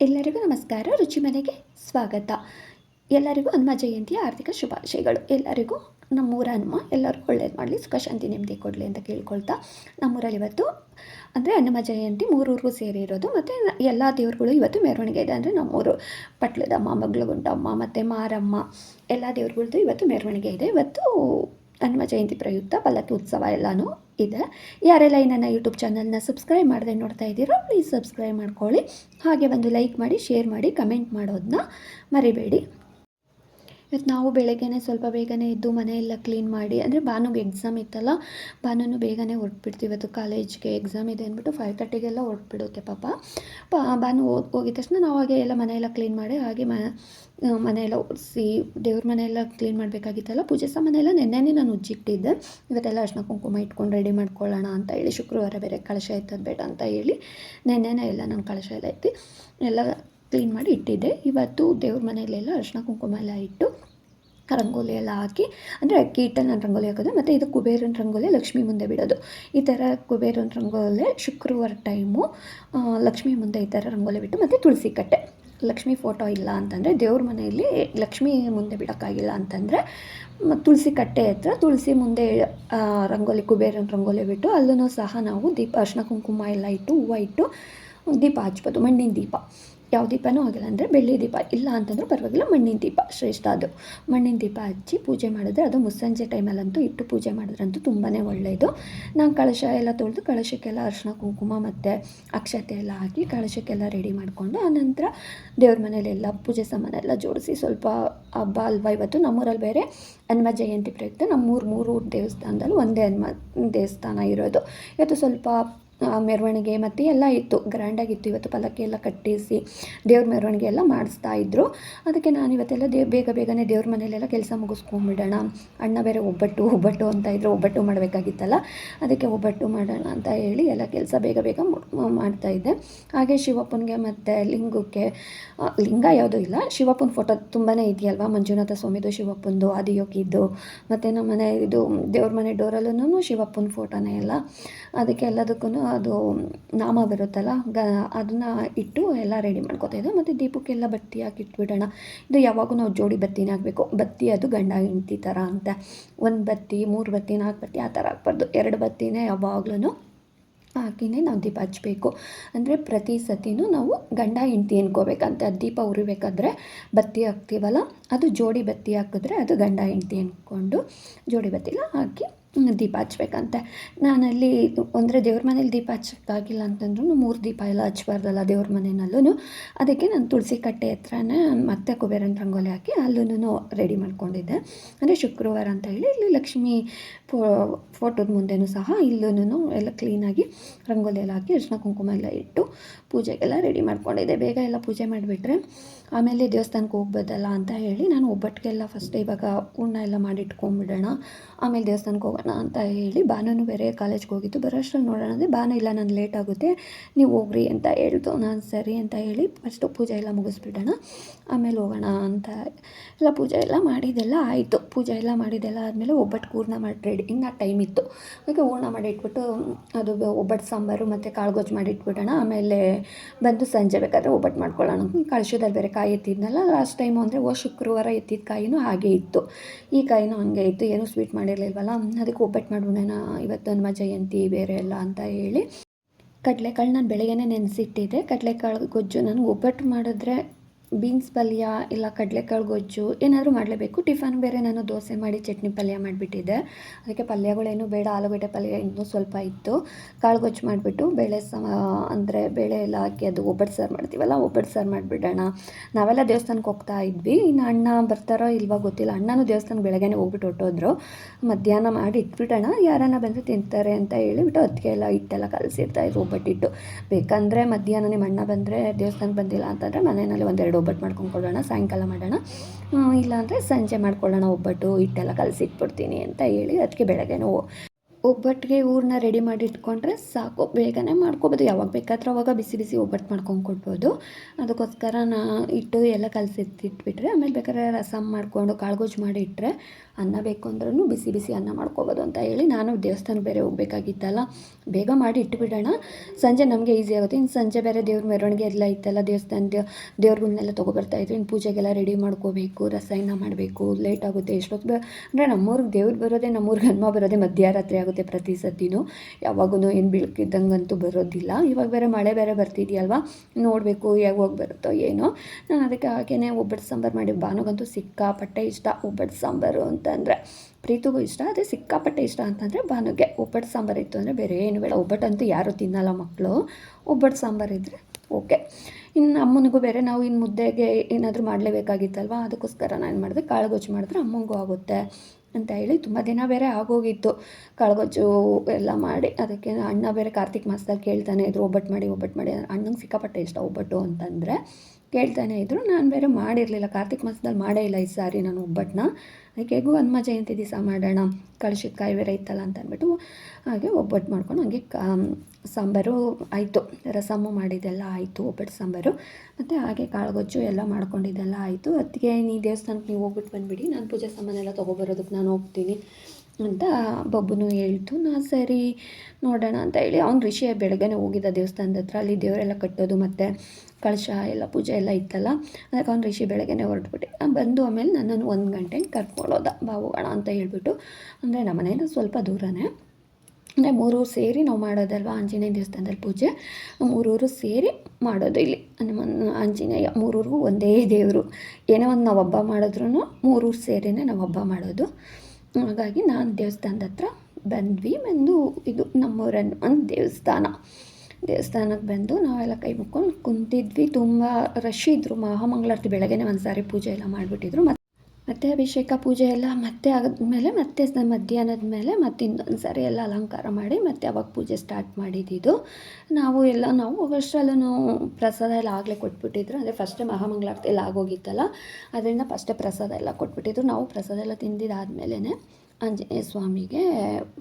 ಎಲ್ಲರಿಗೂ ನಮಸ್ಕಾರ, ರುಚಿ ಮನೆಗೆ ಸ್ವಾಗತ. ಎಲ್ಲರಿಗೂ ಹನುಮ ಜಯಂತಿಯ ಆರ್ಥಿಕ ಶುಭಾಶಯಗಳು. ಎಲ್ಲರಿಗೂ ನಮ್ಮೂರ ಹನುಮ, ಎಲ್ಲರಿಗೂ ಒಳ್ಳೇದು ಮಾಡಲಿ, ಸುಖ, ಶಾಂತಿ, ನೆಮ್ಮದಿ ಕೊಡಲಿ ಅಂತ ಕೇಳ್ಕೊಳ್ತಾ ನಮ್ಮೂರಲ್ಲಿ ಇವತ್ತು, ಅಂದರೆ ಹನುಮ ಜಯಂತಿ ಮೂರೂರಿಗೂ ಸೇರಿರೋದು ಮತ್ತು ಎಲ್ಲ ದೇವ್ರುಗಳು ಇವತ್ತು ಮೆರವಣಿಗೆ ಇದೆ. ಅಂದರೆ ನಮ್ಮೂರು ಪಟ್ಲದಮ್ಮ ಮಗ್ಲಗುಂಟಮ್ಮ ಮತ್ತು ಮಾರಮ್ಮ, ಎಲ್ಲ ದೇವ್ರುಗಳದ್ದು ಇವತ್ತು ಮೆರವಣಿಗೆ ಇದೆ. ಇವತ್ತು ಹನುಮ ಜಯಂತಿ ಪ್ರಯುಕ್ತ ಪಲ್ಲಕ್ಕಿ ಉತ್ಸವ ಎಲ್ಲನೂ ಇದೆ. ಯಾರೆಲ್ಲ ಈ ನನ್ನ ಯೂಟ್ಯೂಬ್ ಚಾನಲ್ನ ಸಬ್ಸ್ಕ್ರೈಬ್ ಮಾಡದೆ ನೋಡ್ತಾ ಇದ್ದೀರೋ ಪ್ಲೀಸ್ ಸಬ್ಸ್ಕ್ರೈಬ್ ಮಾಡ್ಕೊಳ್ಳಿ. ಹಾಗೆ ಒಂದು ಲೈಕ್ ಮಾಡಿ ಶೇರ್ ಮಾಡಿ ಕಮೆಂಟ್ ಮಾಡೋದನ್ನ ಮರಿಬೇಡಿ. ಇವತ್ತು ನಾವು ಬೆಳಗ್ಗೆನೇ ಸ್ವಲ್ಪ ಬೇಗನೆ ಎದ್ದು ಮನೆಯೆಲ್ಲ ಕ್ಲೀನ್ ಮಾಡಿ, ಅಂದರೆ ಭಾನುಗೆ ಎಕ್ಸಾಮ್ ಇತ್ತಲ್ಲ, ಭಾನುನು ಬೇಗನೆ ಹೊರಟ್ಬಿಡ್ತೀವಿ. ಇವತ್ತು ಕಾಲೇಜ್ಗೆ ಎಕ್ಸಾಮ್ ಇದೆ ಅಂದ್ಬಿಟ್ಟು ಫೈವ್ ತರ್ಟಿಗೆಲ್ಲ ಹೊರಟ್ಬಿಡುತ್ತೆ ಪಾಪ. ಭಾನು ಹೋಗಿದ ತಕ್ಷಣ ನಾವು ಹಾಗೆ ಎಲ್ಲ ಮನೆಯೆಲ್ಲ ಕ್ಲೀನ್ ಮಾಡಿ, ಹಾಗೆ ಮ ಮನೆಯೆಲ್ಲ ಒರೆಸಿ, ದೇವ್ರ ಮನೆಯೆಲ್ಲ ಕ್ಲೀನ್ ಮಾಡಬೇಕಾಗಿತ್ತಲ್ಲ, ಪೂಜೆ ಸಾಮಾನೆಲ್ಲ ನೆನ್ನೆನೇ ನಾನು ಉಜ್ಜಿಟ್ಟಿದ್ದೆ. ಇವತ್ತೆಲ್ಲ ಅರ್ಶಿನ ಕುಂಕುಮ ಇಟ್ಕೊಂಡು ರೆಡಿ ಮಾಡ್ಕೊಳ್ಳೋಣ ಅಂತ ಹೇಳಿ, ಶುಕ್ರವಾರ ಬೇರೆ ಕಳಶ ಇತ್ತದ ಬೇಡ ಅಂತ ಹೇಳಿ ನೆನ್ನೆನೇ ಎಲ್ಲ ನಾನು ಕಳಶ ಎಲ್ಲ ಎತ್ತಿ, ಎಲ್ಲ ಕ್ಲೀನ್ ಮಾಡಿ ಇಟ್ಟಿದ್ದೆ. ಇವತ್ತು ದೇವ್ರ ಮನೆಯಲ್ಲೆಲ್ಲ ಅರಿಶಿನ ಕುಂಕುಮ ಎಲ್ಲ ಇಟ್ಟು ರಂಗೋಲಿ ಎಲ್ಲ ಹಾಕಿ, ಅಂದರೆ ಅಕ್ಕಿ ನಾನು ರಂಗೋಲಿ ಹಾಕೋದು, ಮತ್ತು ಇದು ಕುಬೇರನ ರಂಗೋಲಿ ಲಕ್ಷ್ಮಿ ಮುಂದೆ ಬಿಡೋದು. ಈ ಥರ ಕುಬೇರನ ರಂಗೋಲಿ ಶುಕ್ರವಾರ ಟೈಮು ಲಕ್ಷ್ಮಿ ಮುಂದೆ ಈ ಥರ ರಂಗೋಲಿ ಬಿಟ್ಟು, ಮತ್ತು ತುಳಸಿ ಕಟ್ಟೆ. ಲಕ್ಷ್ಮಿ ಫೋಟೋ ಇಲ್ಲ ಅಂತಂದರೆ, ದೇವ್ರ ಮನೆಯಲ್ಲಿ ಲಕ್ಷ್ಮಿ ಮುಂದೆ ಬಿಡೋಕ್ಕಾಗಿಲ್ಲ ಅಂತಂದರೆ ತುಳಸಿ ಕಟ್ಟೆ ಹತ್ರ ತುಳಸಿ ಮುಂದೆ ರಂಗೋಲಿ, ಕುಬೇರನ ರಂಗೋಲಿ ಬಿಟ್ಟು, ಅಲ್ಲೂ ಸಹ ನಾವು ದೀಪ, ಅರ್ಶಿನ ಕುಂಕುಮ ಎಲ್ಲ ಇಟ್ಟು, ಹೂವು ಇಟ್ಟು, ದೀಪ ಹಚ್ಬೋದು, ಮಣ್ಣಿನ ದೀಪ. ಯಾವ ದೀಪನೂ ಆಗಿಲ್ಲ ಅಂದರೆ ಬೆಳ್ಳಿ ದೀಪ, ಇಲ್ಲ ಅಂತಂದ್ರೆ ಪರವಾಗಿಲ್ಲ ಮಣ್ಣಿನ ದೀಪ ಶ್ರೇಷ್ಠ ಅದು. ಮಣ್ಣಿನ ದೀಪ ಹಚ್ಚಿ ಪೂಜೆ ಮಾಡಿದ್ರೆ ಅದು ಮುಸ್ಸಂಜೆ ಟೈಮಲ್ಲಂತೂ ಇಟ್ಟು ಪೂಜೆ ಮಾಡಿದ್ರಂತೂ ತುಂಬಾ ಒಳ್ಳೆಯದು ನಾನು ಕಳಶ ಎಲ್ಲ ತೊಳೆದು ಕಳಶಕ್ಕೆಲ್ಲ ಅರಿಶಿನ ಕುಂಕುಮ ಮತ್ತು ಅಕ್ಷತೆ ಎಲ್ಲ ಹಾಕಿ ಕಳಶಕ್ಕೆಲ್ಲ ರೆಡಿ ಮಾಡಿಕೊಂಡು ಆನಂತರ ದೇವ್ರ ಮನೇಲೆಲ್ಲ ಪೂಜೆ ಸಾಮಾನೆಲ್ಲ ಜೋಡಿಸಿ ಸ್ವಲ್ಪ ಹಬ್ಬ, ಅಲ್ವಾ? ಇವತ್ತು ನಮ್ಮೂರಲ್ಲಿ ಬೇರೆ ಹನುಮ ಜಯಂತಿ ಪ್ರಯುಕ್ತ ನಮ್ಮೂರು ಮೂರು ದೇವಸ್ಥಾನದಲ್ಲಿ ಒಂದೇ ಹನುಮ ದೇವಸ್ಥಾನ ಇರೋದು. ಇವತ್ತು ಸ್ವಲ್ಪ ಮೆರವಣಿಗೆ ಮತ್ತು ಎಲ್ಲ ಇತ್ತು. ಗ್ರ್ಯಾಂಡಾಗಿತ್ತು ಇವತ್ತು ಪಲ್ಲಕ್ಕಿ ಎಲ್ಲ ಕಟ್ಟಿಸಿ ದೇವ್ರ ಮೆರವಣಿಗೆ ಎಲ್ಲ ಮಾಡಿಸ್ತಾ ಇದ್ದರು ಅದಕ್ಕೆ ನಾನು ಇವತ್ತೆಲ್ಲ ದೇವ್ ಬೇಗ ಬೇಗನೆ ದೇವ್ರ ಮನೆಯಲ್ಲೆಲ್ಲ ಕೆಲಸ ಮುಗಿಸ್ಕೊಂಬಿಡೋಣ. ಅಣ್ಣ ಬೇರೆ ಒಬ್ಬಟ್ಟು ಒಬ್ಬಟ್ಟು ಅಂತ ಇದ್ದರೆ ಒಬ್ಬಟ್ಟು ಮಾಡಬೇಕಾಗಿತ್ತಲ್ಲ. ಅದಕ್ಕೆ ಒಬ್ಬಟ್ಟು ಮಾಡೋಣ ಅಂತ ಹೇಳಿ ಎಲ್ಲ ಕೆಲಸ ಬೇಗ ಬೇಗ ಮಾಡ್ತಾ ಇದ್ದೆ. ಹಾಗೆ ಶಿವಪ್ಪನಿಗೆ ಮತ್ತು ಲಿಂಗಕ್ಕೆ ಲಿಂಗ ಯಾವುದೂ ಇಲ್ಲ. ಶಿವಪ್ಪನ ಫೋಟೋ ತುಂಬಾ ಇದೆಯಲ್ವಾ? ಮಂಜುನಾಥ ಸ್ವಾಮಿದು, ಶಿವಪ್ಪಂದು ಆದಿಯೋಗಿದ್ದು ಮತ್ತು ನಮ್ಮ ಮನೆ ಇದು ದೇವ್ರ ಮನೆ ಡೋರಲ್ಲೂ ಶಿವಪ್ಪನ ಫೋಟೋನೇ ಎಲ್ಲ ಅದಕ್ಕೆ ಎಲ್ಲದಕ್ಕೂ ಅದು ನಾಮ ಬರುತ್ತಲ್ಲ, ಗ, ಅದನ್ನು ಇಟ್ಟು ಎಲ್ಲ ರೆಡಿ ಮಾಡ್ಕೋತಾ ಇದ್ದೆ. ಮತ್ತು ದೀಪಕ್ಕೆಲ್ಲ ಬತ್ತಿ ಹಾಕಿ ಇಟ್ಬಿಡೋಣ. ಇದು ಯಾವಾಗೂ ನಾವು ಜೋಡಿ ಬತ್ತಿನೇ ಹಾಕಬೇಕು. ಬತ್ತಿ ಅದು ಗಂಡ ಹೆಂಡತಿ ಥರ ಅಂತ. ಒಂದು ಬತ್ತಿ, ಮೂರು ಬತ್ತಿ, ನಾಲ್ಕು ಬತ್ತಿ ಆ ಥರ ಹಾಕ್ಬಾರ್ದು. ಎರಡು ಬತ್ತಿನೇ ಯಾವಾಗ್ಲೂ ಹಾಕಿನೇ ನಾವು ದೀಪ ಹಚ್ಚಬೇಕು ಅಂದರೆ ಪ್ರತಿ ಸತಿನೂ ನಾವು ಗಂಡ ಹೆಂಡತಿ ಅನ್ಕೋಬೇಕಂತೆ. ದೀಪ ಉರಿಬೇಕಾದ್ರೆ ಬತ್ತಿ ಹಾಕ್ತೀವಲ್ಲ, ಅದು ಜೋಡಿ ಬತ್ತಿ ಹಾಕಿದ್ರೆ ಅದು ಗಂಡ ಹೆಂಡತಿ ಅಂದ್ಕೊಂಡು ಜೋಡಿ ಬತ್ತಿಲ ಹಾಕಿ ದೀಪ ಹಚ್ಬೇಕಂತೆ. ನಾನಲ್ಲಿ ಅಂದರೆ ದೇವ್ರ ಮನೇಲಿ ದೀಪ ಹಚ್ಚೋಕ್ಕಾಗಿಲ್ಲ ಅಂತಂದ್ರೂ ಮೂರು ದೀಪ ಎಲ್ಲ ಹಚ್ಬಾರ್ದಲ್ಲ ದೇವ್ರ ಮನೆಯಲ್ಲೂ ಅದಕ್ಕೆ ನಾನು ತುಳಸಿ ಕಟ್ಟೆ ಹತ್ರನೇ ಮತ್ತೆ ಕುಬೇರನ ರಂಗೋಲಿ ಹಾಕಿ ಅಲ್ಲೂ ರೆಡಿ ಮಾಡ್ಕೊಂಡಿದ್ದೆ. ಅಂದರೆ ಶುಕ್ರವಾರ ಅಂತ ಹೇಳಿ ಇಲ್ಲಿ ಲಕ್ಷ್ಮೀ ಫೋಟೋದ ಮುಂದೆನೂ ಸಹ ಇಲ್ಲೂ ಎಲ್ಲ ಕ್ಲೀನಾಗಿ ರಂಗೋಲಿ ಎಲ್ಲ ಹಾಕಿ ಅರಿಶಿನ ಕುಂಕುಮ ಎಲ್ಲ ಇಟ್ಟು ಪೂಜೆಗೆಲ್ಲ ರೆಡಿ ಮಾಡ್ಕೊಂಡಿದ್ದೆ. ಬೇಗ ಎಲ್ಲ ಪೂಜೆ ಮಾಡಿಬಿಟ್ರೆ ಆಮೇಲೆ ದೇವಸ್ಥಾನಕ್ಕೆ ಹೋಗ್ಬೋದಲ್ಲ ಅಂತ ಹೇಳಿ ನಾನು ಒಬ್ಬಟ್ಟಿಗೆಲ್ಲ ಫಸ್ಟ್ ಇವಾಗ ಹೂರ್ಣ ಎಲ್ಲ ಮಾಡಿಟ್ಕೊಂಡ್ಬಿಡೋಣ ಆಮೇಲೆ ದೇವಸ್ಥಾನಕ್ಕೆ ಹೋಗೋಣ ಅಂತ ಹೇಳಿ ಬಾನೂ ಬೇರೆ ಕಾಲೇಜ್ಗೆ ಹೋಗಿದ್ದು. ಬರೋ ಅಷ್ಟ್ರಲ್ಲಿ ನೋಡೋಣ ಅಂದರೆ ಭಾನು ಇಲ್ಲ ನಾನು ಲೇಟ್ ಆಗುತ್ತೆ, ನೀವು ಹೋಗ್ರಿ ಅಂತ ಹೇಳ್ತು ನಾನು ಸರಿ ಅಂತ ಹೇಳಿ ಫಸ್ಟು ಪೂಜೆ ಎಲ್ಲ ಮುಗಿಸ್ಬಿಡೋಣ, ಆಮೇಲೆ ಹೋಗೋಣ ಅಂತ ಎಲ್ಲ ಪೂಜೆ ಎಲ್ಲ ಮಾಡಿದೆಲ್ಲ ಆಯಿತು. ಪೂಜೆ ಎಲ್ಲ ಮಾಡಿದ್ದೆಲ್ಲ ಆದಮೇಲೆ ಒಬ್ಬಟ್ಟು ಹೂರ್ಣ ಮಾಡಿ ರೆಡಿ ಇನ್ನು ಟೈಮ್ ಇತ್ತು. ಅದಕ್ಕೆ ಹೂರ್ಣ ಮಾಡಿ ಇಟ್ಬಿಟ್ಟು ಅದು ಒಬ್ಬಟ್ಟು ಸಾಂಬಾರು ಮತ್ತು ಕಾಳುಗೊಜ್ಜು ಮಾಡಿ ಇಟ್ಬಿಡೋಣ ಆಮೇಲೆ ಬಂದು ಸಂಜೆ ಬೇಕಾದರೆ ಒಬ್ಬಟ್ಟು ಮಾಡ್ಕೊಳ್ಳೋಣ. ಕಳಶದಲ್ಲಿ ಬೇರೆ ಕಾಯಿ ಎತ್ತಿದ್ನಲ್ಲ ಲಾಸ್ಟ್ ಟೈಮು ಅಂದರೆ ಓ ಶುಕ್ರವಾರ ಎತ್ತಿದ ಕಾಯಿನೂ ಹಾಗೆ ಇತ್ತು. ಈ ಕಾಯಿನೂ ಹಾಗೆ ಇತ್ತು. ಏನೂ ಸ್ವೀಟ್ ಮಾಡಿರಲಿಲ್ವಲ್ಲ. ಅದಕ್ಕೆ ಒಬ್ಬಟ್ಟು ಮಾಡೋಣ ಇವತ್ತು ಹನುಮ ಜಯಂತಿ ಬೇರೆ ಎಲ್ಲ ಅಂತ ಹೇಳಿ. ಕಡಲೆಕಾಳು ನಾನು ಬೆಳಗ್ಗೆನೇ ನೆನೆಸಿಟ್ಟಿದ್ದೆ. ಕಡಲೆಕಾಳು ಗೊಜ್ಜು ನನಗೆ ಒಬ್ಬಟ್ಟು ಮಾಡಿದ್ರೆ ಬೀನ್ಸ್ ಪಲ್ಯ ಇಲ್ಲ ಕಡಲೆಕಾಳು ಗೊಜ್ಜು ಏನಾದರೂ ಮಾಡಲೇಬೇಕು. ಟಿಫನ್ ಬೇರೆ ನಾನು ದೋಸೆ ಮಾಡಿ ಚಟ್ನಿ ಪಲ್ಯ ಮಾಡಿಬಿಟ್ಟಿದ್ದೆ. ಅದಕ್ಕೆ ಪಲ್ಯಗಳೇನು ಬೇಡ, ಆಲೂಗಡ್ಡೆ ಪಲ್ಯ ಇನ್ನೂ ಸ್ವಲ್ಪ ಇತ್ತು. ಕಾಳು ಗೊಜ್ಜು ಮಾಡಿಬಿಟ್ಟು ಬೇಳೆ ಸಮ, ಅಂದರೆ ಬೇಳೆ ಎಲ್ಲ ಹಾಕಿ ಅದು ಒಬ್ಬಟ್ಟು ಸಾರು ಮಾಡ್ತೀವಲ್ಲ, ಒಬ್ಬಟ್ಟು ಸಾರು ಮಾಡಿಬಿಡೋಣ. ನಾವೆಲ್ಲ ದೇವಸ್ಥಾನಕ್ಕೆ ಹೋಗ್ತಾ ಇದ್ವಿ. ಇನ್ನು ಅಣ್ಣ ಬರ್ತಾರೋ ಇಲ್ವಾ ಗೊತ್ತಿಲ್ಲ. ಅಣ್ಣನೂ ದೇವಸ್ಥಾನಕ್ಕೆ ಬೆಳಗ್ಗೆನೇ ಹೋಗ್ಬಿಟ್ಟು ಹೊಟ್ಟೋದ್ರು ಮಧ್ಯಾಹ್ನ ಮಾಡಿ ಇಟ್ಬಿಡೋಣ. ಯಾರನ್ನ ಬಂದು ತಿಂತಾರೆ ಅಂತ ಹೇಳಿಬಿಟ್ಟು ಅದಕ್ಕೆ ಎಲ್ಲ ಹಿಟ್ಟೆಲ್ಲ ಕಲಸಿರ್ತಾ ಇದ್ರು ಒಬ್ಬಟ್ಟಿಟ್ಟು. ಬೇಕಂದರೆ ಮಧ್ಯಾಹ್ನ ನಿಮ್ಮ ಅಣ್ಣ ಬಂದರೆ ದೇವಸ್ಥಾನಕ್ಕೆ ಬಂದಿಲ್ಲ ಅಂತಂದರೆ ಮನೆಯಲ್ಲಿ ಒಂದೆರಡು ಒಬ್ಬಟ್ಟು ಮಾಡ್ಕೊಂಡು ಕೊಡೋಣ ಸಾಯಂಕಾಲ ಮಾಡೋಣ. ಇಲ್ಲಾಂದರೆ ಸಂಜೆ ಮಾಡ್ಕೊಳ್ಳೋಣ ಒಬ್ಬಟ್ಟು, ಹಿಟ್ಟೆಲ್ಲ ಕಲಸಿಟ್ಬಿಡ್ತೀನಿ ಅಂತ ಹೇಳಿ ಅದಕ್ಕೆ ಬೆಳಗ್ಗೆ ನೋವು. ಒಬ್ಬಟ್ಟಿಗೆ ಊರನ್ನ ರೆಡಿ ಮಾಡಿ ಇಟ್ಕೊಂಡ್ರೆ ಸಾಕು, ಬೇಗನೆ ಮಾಡ್ಕೊಬೋದು. ಯಾವಾಗ ಬೇಕಾದರೂ ಅವಾಗ ಬಿಸಿ ಬಿಸಿ ಒಬ್ಬಟ್ಟು ಮಾಡ್ಕೊಂಡು ಕೊಡ್ಬೋದು. ಅದಕ್ಕೋಸ್ಕರ ನಾ ಇಟ್ಟು ಎಲ್ಲ ಕಲಸಿಟ್ಟಿಟ್ಬಿಟ್ರೆ, ಆಮೇಲೆ ಬೇಕಾದ್ರೆ ರಸಮ್ ಮಾಡಿಕೊಂಡು ಕಾಳುಗೊಜ್ಜು ಮಾಡಿ ಇಟ್ಟರೆ ಅನ್ನ ಬೇಕು ಅಂದ್ರೂ ಬಿಸಿ ಬಿಸಿ ಅನ್ನ ಮಾಡ್ಕೋಬೋದು ಅಂತ ಹೇಳಿ ನಾನು ದೇವಸ್ಥಾನಕ್ಕೆ ಬೇರೆ ಹೋಗ್ಬೇಕಾಗಿತ್ತಲ್ಲ, ಬೇಗ ಮಾಡಿ ಇಟ್ಟುಬಿಡೋಣ ಸಂಜೆ ನಮಗೆ ಈಸಿ ಆಗುತ್ತೆ. ಇನ್ನು ಸಂಜೆ ಬೇರೆ ದೇವ್ರ ಮೆರವಣಿಗೆ ಎಲ್ಲ ಇತ್ತಲ್ಲ ದೇವಸ್ಥಾನದ ದೇವ್ರಗಳನ್ನೆಲ್ಲ ತೊಗೊಬರ್ತಾ ಇದ್ವಿ ಇನ್ನು ಪೂಜೆಗೆಲ್ಲ ರೆಡಿ ಮಾಡ್ಕೋಬೇಕು, ರಸಾಯನ ಮಾಡಬೇಕು ಲೇಟ್ ಆಗುತ್ತೆ. ಎಷ್ಟೊತ್ತು ಅಂದರೆ ನಮ್ಮೂರಿಗೆ ದೇವ್ರು ಬರೋದೇ, ನಮ್ಮೂರಿಗೆ ಹನುಮ ಬರೋದೇ ಮಧ್ಯರಾತ್ರಿ ಆಗುತ್ತೆ ಪ್ರತಿ ಸತಿನೂ. ಯಾವಾಗೂ ಏನು ಬೀಳ್ಕಿದ್ದಂಗಂತೂ ಬರೋದಿಲ್ಲ. ಇವಾಗ ಬೇರೆ ಮಳೆ ಬೇರೆ ಬರ್ತಿದೆಯಲ್ವಾ, ನೋಡಬೇಕು ಯಾವಾಗ ಬರುತ್ತೋ ಏನೋ. ನಾನು ಅದಕ್ಕೆ ಹಾಗೇ ಒಬ್ಬಟ್ಟು ಸಾಂಬಾರು ಮಾಡಿ, ಭಾನುಗಂತೂ ಸಿಕ್ಕಾಪಟ್ಟೆ ಇಷ್ಟ. ಒಬ್ಬಟ್ಟು ಸಾಂಬಾರು ಅಂತಂದರೆ, ಪ್ರೀತಿಗೂ ಇಷ್ಟ, ಅದೇ ಸಿಕ್ಕಾಪಟ್ಟೆ ಇಷ್ಟ ಅಂತಂದರೆ, ಭಾನುಗೆ ಒಬ್ಬಟ್ಟು ಸಾಂಬಾರು ಇತ್ತು ಅಂದರೆ ಬೇರೆ ಏನು ಬೇಡ, ಒಬ್ಬಟ್ಟಂತೂ ಯಾರೂ ತಿನ್ನಲ್ಲ ಮಕ್ಕಳು ಒಬ್ಬಟ್ಟು ಸಾಂಬಾರು ಇದ್ದರೆ ಓಕೆ. ಇನ್ನು ಅಮ್ಮನಿಗೂ ಬೇರೆ, ನಾವು ಇನ್ನು ಮುದ್ದೆಗೆ ಏನಾದರೂ ಮಾಡಲೇಬೇಕಾಗಿತ್ತಲ್ವ, ಅದಕ್ಕೋಸ್ಕರ ನಾನು ಮಾಡಿದೆ ಕಾಳುಗೊಜ್ಜು ಮಾಡಿದ್ರೆ ಅಮ್ಮಂಗೂ ಆಗುತ್ತೆ. ಅಂತ ಹೇಳಿ ತುಂಬ ದಿನ ಬೇರೆ ಆಗೋಗಿತ್ತು. ಕಾಳುಗೊಜ್ಜು ಎಲ್ಲ ಮಾಡಿ, ಅದಕ್ಕೆ ಅಣ್ಣ ಬೇರೆ ಕಾರ್ತಿಕ್ ಮಾಸದಲ್ಲಿ ಕೇಳ್ತಾನೆ ಇದ್ರು, ಒಬ್ಬಟ್ಟು ಮಾಡಿ ಒಬ್ಬಟ್ಟು ಮಾಡಿ. ಅಣ್ಣಂಗೆ ಸಿಕ್ಕಾಪಟ್ಟೆ ಇಷ್ಟ ಒಬ್ಬಟ್ಟು ಅಂತಂದರೆ, ಕೇಳ್ತಾನೆ ಇದ್ದರು ನಾನು ಬೇರೆ ಮಾಡಿರಲಿಲ್ಲ, ಕಾರ್ತಿಕ್ ಮಾಸದಲ್ಲಿ ಮಾಡೇ ಇಲ್ಲ ಈ ಸಾರಿ ನಾನು ಒಬ್ಬಟ್ಟನ್ನ. ಹೇಗೂ ಹನುಮ ಜಯಂತಿ ದಿವಸ ಮಾಡೋಣ ಕಳಿಸಿದ ಕಾಯಿ ಬೇರೆ ಇತ್ತಲ್ಲ ಅಂತ ಅಂದ್ಬಿಟ್ಟು ಹಾಗೆ ಒಬ್ಬಟ್ಟು ಮಾಡ್ಕೊಂಡು ಹಂಗೆ ಕಾ ಸಾಂಬಾರು ಆಯಿತು. ರಸಮ್ಮು ಮಾಡಿದ್ದೆಲ್ಲ ಆಯಿತು, ಒಬ್ಬಟ್ಟು ಸಾಂಬಾರು. ಮತ್ತು ಹಾಗೆ ಕಾಳುಗೊಜ್ಜು ಎಲ್ಲ ಮಾಡ್ಕೊಂಡಿದ್ದೆಲ್ಲ ಆಯಿತು. ಅದಕ್ಕೆ ನೀ ದೇವಸ್ಥಾನಕ್ಕೆ ನೀವು ಹೋಗ್ಬಿಟ್ಟು ಬಂದುಬಿಡಿ, ನಾನು ಪೂಜೆ ಸಾಮಾನೆಲ್ಲ ತೊಗೊಬರೋದಕ್ಕೆ ನಾನು ಹೋಗ್ತೀನಿ ಅಂತ ಬಬ್ಬುನು ಹೇಳ್ತು. ನಾ ಸರಿ, ನೋಡೋಣ ಅಂತ ಹೇಳಿ. ಅವ್ನು ಋಷಿ ಬೆಳಗ್ಗೆನೇ ಹೋಗಿದ್ದ ದೇವಸ್ಥಾನದ ಹತ್ರ. ಅಲ್ಲಿ ದೇವರೆಲ್ಲ ಕಟ್ಟೋದು ಮತ್ತು ಕಳಶ ಎಲ್ಲ ಪೂಜೆ ಎಲ್ಲ ಇತ್ತಲ್ಲ, ಅದಕ್ಕೆ ಅವ್ನು ಋಷಿ ಬೆಳಗ್ಗೆನೇ ಹೊರಟ್ಬಿಟ್ಟೆ. ಬಂದು ಆಮೇಲೆ ನನ್ನನ್ನು ಒಂದು ಗಂಟೆಗೆ ಕರ್ಕೊಳ್ಳೋದ ಬಾ ಹೋಗೋಣ ಅಂತ ಹೇಳ್ಬಿಟ್ಟು. ಅಂದರೆ ನಮ್ಮ ಮನೆಯಿಂದ ಸ್ವಲ್ಪ ದೂರನೇ. ಅಂದರೆ ಮೂರೂರು ಸೇರಿ ನಾವು ಮಾಡೋದಲ್ವ ಆಂಜನೇಯ ದೇವಸ್ಥಾನದಲ್ಲಿ ಪೂಜೆ ಮೂರೂರು ಸೇರಿ ಮಾಡೋದು ಇಲ್ಲಿ. ನಮ್ಮ ಆಂಜನೇಯ ಮೂರೂರಿಗೂ ಒಂದೇ ದೇವರು. ಏನೇ ಒಂದು ನಾವು ಹಬ್ಬ ಮಾಡಿದ್ರೂ ಮೂರೂರು ಸೇರಿನೇ ನಾವು ಹಬ್ಬ ಮಾಡೋದು. ಹಾಗಾಗಿ ನಾನು ದೇವಸ್ಥಾನದ ಹತ್ರ ಬಂದ್ವಿ. ಬಂದು ಇದು ನಮ್ಮೂರನ್ನು, ಒಂದು ದೇವಸ್ಥಾನ. ದೇವಸ್ಥಾನಕ್ಕೆ ಬಂದು ನಾವೆಲ್ಲ ಕೈ ಮುಕ್ಕೊಂಡು ಕುಂತಿದ್ವಿ. ತುಂಬ ರಶ್ ಇದ್ದರು ಮಹಾಮಂಗಳಾರತಿ ಬೆಳಗ್ಗೆನೇ ಒಂದು ಸಾರಿ ಪೂಜೆ ಎಲ್ಲ ಮಾಡಿಬಿಟ್ಟಿದ್ರು. ಮತ್ತು ಮತ್ತೆ ಅಭಿಷೇಕ, ಪೂಜೆ ಎಲ್ಲ ಮತ್ತೆ ಆದಮೇಲೆ ಮತ್ತೆ ಮಧ್ಯಾಹ್ನದ ಮೇಲೆ ಮತ್ತೆ ಇನ್ನೊಂದು ಸಾರಿ ಎಲ್ಲ ಅಲಂಕಾರ ಮಾಡಿ ಮತ್ತೆ ಅವಾಗ ಪೂಜೆ ಸ್ಟಾರ್ಟ್ ಮಾಡಿದ್ದು ನಾವು ಎಲ್ಲ, ನಾವು ಹೋಗೋಷ್ಟರಲ್ಲೂ ಪ್ರಸಾದ ಎಲ್ಲ ಆಗಲೇ ಕೊಟ್ಬಿಟ್ಟಿದ್ರು. ಅಂದರೆ ಫಸ್ಟೇ ಮಹಾಮಂಗಳಾರತಿ ಎಲ್ಲ ಆಗೋಗಿತ್ತಲ್ಲ. ಅದರಿಂದ ಫಸ್ಟೇ ಪ್ರಸಾದ ಎಲ್ಲ ಕೊಟ್ಬಿಟ್ಟಿದ್ರು. ನಾವು ಪ್ರಸಾದ ಎಲ್ಲ ತಿಂದಿದ್ದಾದ್ಮೇಲೆ ಆಂಜನೇಯ ಸ್ವಾಮಿಗೆ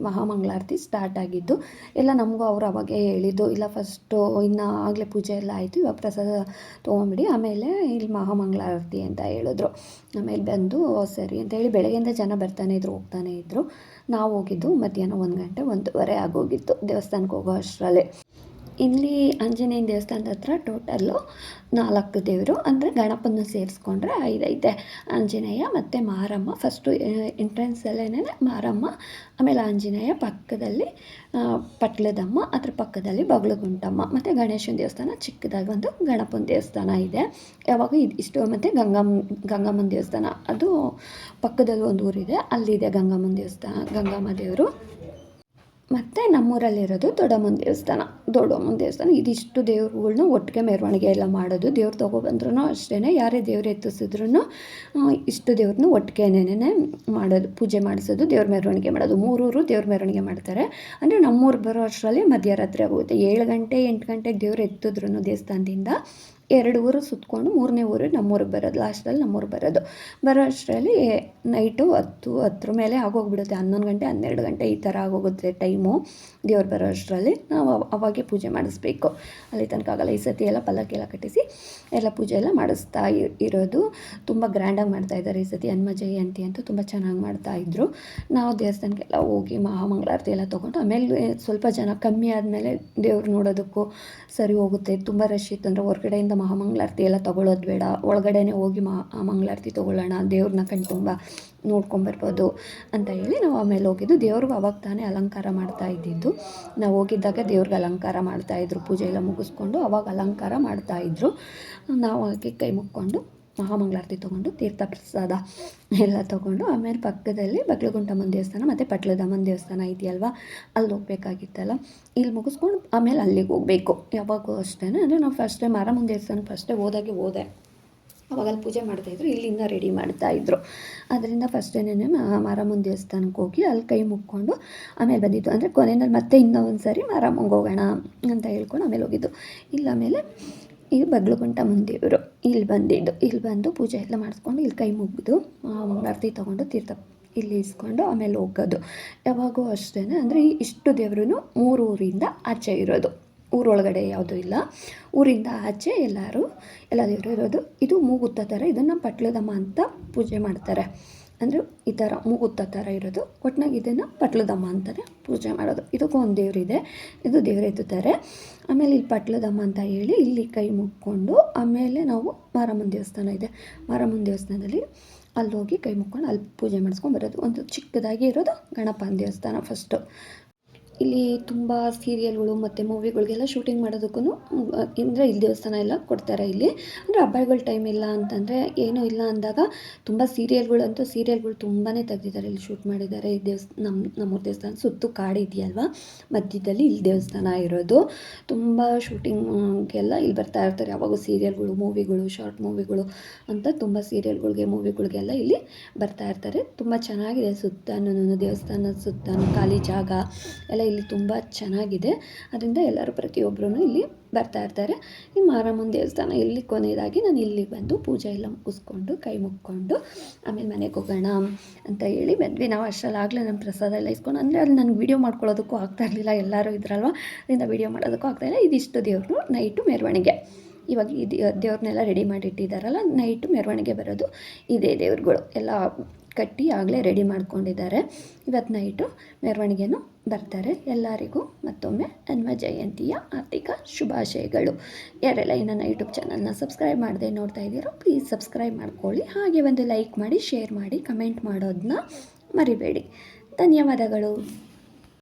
ಮಹಾಮಂಗಳಾರತಿ ಸ್ಟಾರ್ಟ್ ಆಗಿದ್ದು, ಎಲ್ಲ ನಮಗೂ ಅವರು ಅವಾಗೇ ಹೇಳಿದ್ದು, ಇಲ್ಲ ಫಸ್ಟು ಇನ್ನು ಆಗಲೇ ಪೂಜೆ ಎಲ್ಲ ಆಯಿತು, ಇವಾಗ ಪ್ರಸಾದ ತೊಗೊಂಬಿಡಿ, ಆಮೇಲೆ ಇಲ್ಲಿ ಮಹಾಮಂಗಳಾರತಿ ಅಂತ ಹೇಳಿದ್ರು. ಆಮೇಲೆ ಬಂದು ಸರಿ ಅಂತ ಹೇಳಿ ಬೆಳಗ್ಗೆಯಿಂದ ಜನ ಬರ್ತಾನೆ ಇದ್ರು, ಹೋಗ್ತಾನೆ ಇದ್ದರು ನಾವು ಹೋಗಿದ್ದು ಮಧ್ಯಾಹ್ನ ಒಂದು ಗಂಟೆ ಒಂದೂವರೆ ಆಗೋಗಿತ್ತು ದೇವಸ್ಥಾನಕ್ಕೆ ಹೋಗೋ ಅಷ್ಟರಲ್ಲಿ. ಇಲ್ಲಿ ಆಂಜನೇಯನ ದೇವಸ್ಥಾನದ ಹತ್ರ ಟೋಟಲ್ಲು ನಾಲ್ಕು ದೇವರು ಅಂದರೆ ಗಣಪನ ಸೇರಿಸ್ಕೊಂಡ್ರೆ ಐದೈತೆ. ಆಂಜನೇಯ ಮತ್ತು ಮಾರಮ್ಮ ಫಸ್ಟು ಎಂಟ್ರೆನ್ಸಲ್ಲೇ ಮಾರಮ್ಮ, ಆಮೇಲೆ ಆಂಜನೇಯ ಪಕ್ಕದಲ್ಲಿ ಪಟ್ಲದಮ್ಮ, ಅದ್ರ ಪಕ್ಕದಲ್ಲಿ ಬಗಲಗುಂಟಮ್ಮ. ಮತ್ತು ಗಣೇಶನ ದೇವಸ್ಥಾನ ಚಿಕ್ಕದಾಗಿ ಒಂದು ಗಣಪನ ದೇವಸ್ಥಾನ ಇದೆ. ಯಾವಾಗ ಇದು ಇಷ್ಟು ಮತ್ತು ಗಂಗಮ್ಮ ಗಂಗಮ್ಮನ ದೇವಸ್ಥಾನ. ಅದು ಪಕ್ಕದಲ್ಲಿ ಒಂದು ಊರಿದೆ. ಅಲ್ಲಿದೆ ಗಂಗಮ್ಮನ ದೇವಸ್ಥಾನ, ಗಂಗಮ್ಮ ದೇವರು. ಮತ್ತು ನಮ್ಮೂರಲ್ಲಿರೋದು ದೊಡ್ಡಮ್ಮನ ದೇವಸ್ಥಾನ. ದೊಡ್ಡಮ್ಮನ ದೇವಸ್ಥಾನ, ಇದಿಷ್ಟು ದೇವ್ರುಗಳ್ನ ಒಟ್ಟಿಗೆ ಮೆರವಣಿಗೆ ಎಲ್ಲ ಮಾಡೋದು. ದೇವ್ರು ತೊಗೊಬಂದ್ರೂ ಅಷ್ಟೇ ಯಾರೇ ದೇವ್ರು ಎತ್ತಿಸಿದ್ರು ಇಷ್ಟು ದೇವ್ರನ್ನ ಒಟ್ಟಿಗೆನೇ ಮಾಡೋದು, ಪೂಜೆ ಮಾಡಿಸೋದು, ದೇವ್ರ ಮೆರವಣಿಗೆ ಮಾಡೋದು. ಮೂರೂರು ದೇವ್ರ ಮೆರವಣಿಗೆ ಮಾಡ್ತಾರೆ. ಅಂದರೆ ನಮ್ಮೂರು ಬರೋ ಅಷ್ಟರಲ್ಲಿ ಮಧ್ಯರಾತ್ರಿ ಆಗುತ್ತೆ ಏಳು ಗಂಟೆ, ಎಂಟು ಗಂಟೆಗೆ ದೇವ್ರು ಎತ್ತಿದ್ರು ದೇವಸ್ಥಾನದಿಂದ ಎರಡು ಊರು ಸುತ್ತಕೊಂಡು ಮೂರನೇ ಊರು ನಮ್ಮೂರಿಗೆ ಬರೋದು ಲಾಸ್ಟಲ್ಲಿ ನಮ್ಮೂರು ಬರೋದು. ಬರೋ ಅಷ್ಟರಲ್ಲಿ ನೈಟು ಹತ್ತು, ಹತ್ತರ ಮೇಲೆ ಆಗೋಗ್ಬಿಡುತ್ತೆ. ಹನ್ನೊಂದು ಗಂಟೆ, ಹನ್ನೆರಡು ಗಂಟೆ ಈ ಥರ ಆಗೋಗುತ್ತೆ ಟೈಮು ದೇವ್ರು ಬರೋ ಅಷ್ಟರಲ್ಲಿ ನಾವು ಅವಾಗೆ ಪೂಜೆ ಮಾಡಿಸ್ಬೇಕು. ಅಲ್ಲಿ ತನಕ ಆಗಲ್ಲ. ಈ ಸತಿ ಎಲ್ಲ ಪಲ್ಲಕ್ಕಿ ಎಲ್ಲ ಕಟ್ಟಿಸಿ ಎಲ್ಲ ಪೂಜೆ ಎಲ್ಲ ಮಾಡಿಸ್ತಾ ಇರೋದು. ತುಂಬ ಗ್ರ್ಯಾಂಡಾಗಿ ಮಾಡ್ತಾಯಿದ್ದಾರೆ ಈ ಸತಿ ಹನುಮ ಜಯಂತಿ ಅಂತೂ ತುಂಬ ಚೆನ್ನಾಗಿ ಮಾಡ್ತಾಯಿದ್ರು ನಾವು ದೇವಸ್ಥಾನಕ್ಕೆಲ್ಲ ಹೋಗಿ ಮಹಾಮಂಗಳಾರತಿ ಎಲ್ಲ ತೊಗೊಂಡು ಆಮೇಲೆ ಸ್ವಲ್ಪ ಜನ ಕಮ್ಮಿ ಆದಮೇಲೆ ದೇವ್ರು ನೋಡೋದಕ್ಕೂ ಸರಿ ಹೋಗುತ್ತೆ. ತುಂಬ ರಶ್ ಇತ್ತು. ಅಂದರೆ ಹೊರಗಡೆಯಿಂದ ಮಹಾಮಂಗಳಾರತಿ ಎಲ್ಲ ತೊಗೊಳ್ಳೋದು ಬೇಡ. ಒಳಗಡೆನೆ ಹೋಗಿ ಮಹಾ ಮಂಗಳಾರತಿ ತೊಗೊಳ್ಳೋಣ. ದೇವ್ರನ್ನ ಕಣ್ತುಂಬ ನೋಡ್ಕೊಂಬರ್ಬೋದು ಅಂತ ಹೇಳಿ ನಾವು ಆಮೇಲೆ ಹೋಗಿದ್ದು. ದೇವ್ರಿಗೆ ಅವಾಗ ತಾನೇ ಅಲಂಕಾರ ಮಾಡ್ತಾ ಇದ್ದಿದ್ದು. ನಾವು ಹೋಗಿದ್ದಾಗ ದೇವ್ರಿಗೆ ಅಲಂಕಾರ ಮಾಡ್ತಾಯಿದ್ರು ಪೂಜೆ ಎಲ್ಲ ಮುಗಿಸ್ಕೊಂಡು ಅವಾಗ ಅಲಂಕಾರ ಮಾಡ್ತಾಯಿದ್ರು ನಾವು ಹಾಗೆ ಕೈ ಮುಕ್ಕೊಂಡು ಮಹಾಮಂಗಳಾರತಿ ತೊಗೊಂಡು ತೀರ್ಥ ಪ್ರಸಾದ ಎಲ್ಲ ತೊಗೊಂಡು ಆಮೇಲೆ ಪಕ್ಕದಲ್ಲಿ ಬಗ್ಲಗುಂಟಮ್ಮನ ದೇವಸ್ಥಾನ ಮತ್ತು ಪಟ್ಲದಮ್ಮನ ದೇವಸ್ಥಾನ ಇದೆಯಲ್ವಾ? ಅಲ್ಲಿ ಹೋಗ್ಬೇಕಾಗಿತ್ತಲ್ಲ? ಇಲ್ಲಿ ಮುಗಿಸ್ಕೊಂಡು ಆಮೇಲೆ ಅಲ್ಲಿಗೆ ಹೋಗಬೇಕು. ಯಾವಾಗೂ ಅಷ್ಟೇ. ಅಂದರೆ ನಾವು ಫಸ್ಟ್ ಟೈಮ್ ಮಾರಮ್ಮನ ದೇವಸ್ಥಾನ ಫಸ್ಟೇ ಹೋದಾಗೆ ಹೋದೆ. ಅವಾಗ ಅಲ್ಲಿ ಪೂಜೆ ಮಾಡ್ತಾಯಿದ್ರು ಇಲ್ಲಿಂದ ರೆಡಿ ಮಾಡ್ತಾಯಿದ್ರು ಅದರಿಂದ ಫಸ್ಟೇನೇ ಮಾರಮ್ಮನ ದೇವಸ್ಥಾನಕ್ಕೆ ಹೋಗಿ ಅಲ್ಲಿ ಕೈ ಮುಕ್ಕೊಂಡು ಆಮೇಲೆ ಬಂದಿದ್ದು. ಅಂದರೆ ಕೊನೆಯಲ್ಲಿ ಮತ್ತೆ ಇನ್ನೊಂದು ಸಾರಿ ಮಾರಮ್ಮಂಗೆ ಹೋಗೋಣ ಅಂತ ಹೇಳ್ಕೊಂಡು ಆಮೇಲೆ ಹೋಗಿದ್ದು. ಇಲ್ಲ ಆಮೇಲೆ ಇದು ಬಗ್ಲುಗುಂಟ ದೇವರು. ಇಲ್ಲಿ ಬಂದಿದ್ದು ಇಲ್ಲಿ ಬಂದು ಪೂಜೆ ಎಲ್ಲ ಮಾಡಿಸ್ಕೊಂಡು ಇಲ್ಲಿ ಕೈ ಮುಗಿದು ಮಂಗಳಾರತಿ ತೊಗೊಂಡು ತೀರ್ಥ, ಇಲ್ಲಿ ಇಸ್ಕೊಂಡು ಆಮೇಲೆ ಹೋಗೋದು. ಯಾವಾಗೂ ಅಷ್ಟೇ ಅಂದರೆ ಇಷ್ಟು ದೇವ್ರೂ ಮೂರು ಊರಿಂದ ಆಚೆ ಇರೋದು. ಊರೊಳಗಡೆ ಯಾವುದೂ ಇಲ್ಲ. ಊರಿಂದ ಆಚೆ ಎಲ್ಲರೂ, ಎಲ್ಲ ದೇವರು ಇರೋದು. ಇದು ಮೂಗುತ್ತ ಥರ ಇದನ್ನು ಪಟ್ಲದಮ್ಮ ಅಂತ ಪೂಜೆ ಮಾಡ್ತಾರೆ. ಅಂದರೆ ಈ ಥರ ಮೂಗುತ್ತ ಥರ ಇರೋದು. ಒಟ್ಟಿನಾಗ ಇದನ್ನು ಪಟ್ಲದಮ್ಮ ಅಂತಾರೆ ಪೂಜೆ ಮಾಡೋದು. ಇದಕ್ಕೂ ಒಂದು ದೇವರಿದೆ ಇದು. ದೇವ್ರು ಎತ್ತುತ್ತಾರೆ. ಆಮೇಲೆ ಇಲ್ಲಿ ಪಟ್ಲದಮ್ಮ ಅಂತ ಹೇಳಿ ಇಲ್ಲಿ ಕೈ ಮುಕ್ಕೊಂಡು ಆಮೇಲೆ ನಾವು ಮಾರಮ್ಮನ ದೇವಸ್ಥಾನ ಇದೆ. ಮಾರಮ್ಮನ ದೇವಸ್ಥಾನದಲ್ಲಿ ಅಲ್ಲಿ ಹೋಗಿ ಕೈ ಮುಕ್ಕೊಂಡು ಅಲ್ಲಿ ಪೂಜೆ ಮಾಡಿಸ್ಕೊಂಡು ಬರೋದು. ಒಂದು ಚಿಕ್ಕದಾಗಿ ಇರೋದು ಗಣಪನ ದೇವಸ್ಥಾನ ಫಸ್ಟು ಇಲ್ಲಿ ತುಂಬ ಸೀರಿಯಲ್ಗಳು ಮತ್ತು ಮೂವಿಗಳಿಗೆಲ್ಲ ಶೂಟಿಂಗ್ ಮಾಡೋದಕ್ಕೂ ಅಂದರೆ ಇಲ್ಲಿ ದೇವಸ್ಥಾನ ಎಲ್ಲ ಕೊಡ್ತಾರೆ ಇಲ್ಲಿ. ಅಂದರೆ ಹಬ್ಬಗಳ ಟೈಮ್ ಇಲ್ಲ ಅಂತಂದರೆ ಏನೂ ಇಲ್ಲ ಅಂದಾಗ ತುಂಬ ಸೀರಿಯಲ್ಗಳಂತೂ ಸೀರಿಯಲ್ಗಳು ತುಂಬಾ ತೆಗ್ದಿದ್ದಾರೆ. ಇಲ್ಲಿ ಶೂಟ್ ಮಾಡಿದ್ದಾರೆ. ಈ ದೇವಸ್ ನಮ್ಮ ನಮ್ಮೂರ ದೇವಸ್ಥಾನ ಸುತ್ತು ಕಾಡು ಇದೆಯಲ್ವಾ? ಮಧ್ಯದಲ್ಲಿ ಇಲ್ಲಿ ದೇವಸ್ಥಾನ ಇರೋದು. ತುಂಬ ಶೂಟಿಂಗ್ಗೆಲ್ಲ ಇಲ್ಲಿ ಬರ್ತಾ ಇರ್ತಾರೆ. ಯಾವಾಗೂ ಸೀರಿಯಲ್ಗಳು ಮೂವಿಗಳು ಶಾರ್ಟ್ ಮೂವಿಗಳು ಅಂತ ತುಂಬ ಸೀರಿಯಲ್ಗಳಿಗೆ ಮೂವಿಗಳಿಗೆಲ್ಲ ಇಲ್ಲಿ ಬರ್ತಾ ಇರ್ತಾರೆ. ತುಂಬ ಚೆನ್ನಾಗಿದೆ ಸುತ್ತ ದೇವಸ್ಥಾನದ ಸುತ್ತ ಖಾಲಿ ಜಾಗ. ಎಲ್ಲ ಇಲ್ಲಿ ತುಂಬ ಚೆನ್ನಾಗಿದೆ. ಅದರಿಂದ ಎಲ್ಲರೂ ಪ್ರತಿಯೊಬ್ಬರೂ ಇಲ್ಲಿ ಬರ್ತಾ ಇರ್ತಾರೆ. ಈ ಮಾರಮ್ಮನ ದೇವಸ್ಥಾನ ಇಲ್ಲಿ ಕೊನೆಯದಾಗಿ ನಾನು ಇಲ್ಲಿ ಬಂದು ಪೂಜೆ ಎಲ್ಲ ಮುಗಿಸ್ಕೊಂಡು, ಕೈ ಮುಕ್ಕೊಂಡು ಆಮೇಲೆ ಮನೆಗೆ ಹೋಗೋಣ ಅಂತ ಹೇಳಿ ಬಂದ್ವಿ. ನಾವು ಅಷ್ಟರಲ್ಲಾಗಲೇ ನಮ್ಮ ಪ್ರಸಾದ ಎಲ್ಲ ಇಸ್ಕೊಂಡು, ಅಂದರೆ ಅಲ್ಲಿ ನನಗೆ ವೀಡಿಯೋ ಮಾಡ್ಕೊಳ್ಳೋದಕ್ಕೂ ಆಗ್ತಾ ಇರಲಿಲ್ಲ. ಎಲ್ಲರೂ ಇದ್ರಲ್ವ? ಅದರಿಂದ ವೀಡಿಯೋ ಮಾಡೋದಕ್ಕೂ ಆಗ್ತಾಯಿಲ್ಲ ಇದಿಷ್ಟು ದೇವರು ನೈಟು ಮೆರವಣಿಗೆ. ಇವಾಗ ಇದು ದೇವ್ರನ್ನೆಲ್ಲ ರೆಡಿ ಮಾಡಿಟ್ಟಿದ್ದಾರಲ್ಲ, ನೈಟು ಮೆರವಣಿಗೆ ಬರೋದು ಇದೇ ದೇವ್ರುಗಳು. ಎಲ್ಲ ಕಟ್ಟಿ ಆಗಲೇ ರೆಡಿ ಮಾಡ್ಕೊಂಡಿದ್ದಾರೆ. ಇವತ್ತು ನೈಟು ಮೆರವಣಿಗೆನೂ ಬರ್ತಾರೆ ಎಲ್ಲರಿಗೂ. ಮತ್ತೊಮ್ಮೆ ಹನುಮ ಜಯಂತಿಯ ಆರ್ಥಿಕ ಶುಭಾಶಯಗಳು. ಯಾರೆಲ್ಲ ಇನ್ನು ಯೂಟ್ಯೂಬ್ ಚಾನಲ್ನ ಸಬ್ಸ್ಕ್ರೈಬ್ ಮಾಡದೆ ನೋಡ್ತಾ ಇದ್ದೀರೋ ಪ್ಲೀಸ್ ಸಬ್ಸ್ಕ್ರೈಬ್ ಮಾಡ್ಕೊಳ್ಳಿ. ಹಾಗೆ ಒಂದು ಲೈಕ್ ಮಾಡಿ ಶೇರ್ ಮಾಡಿ ಕಮೆಂಟ್ ಮಾಡೋದನ್ನ ಮರಿಬೇಡಿ. ಧನ್ಯವಾದಗಳು.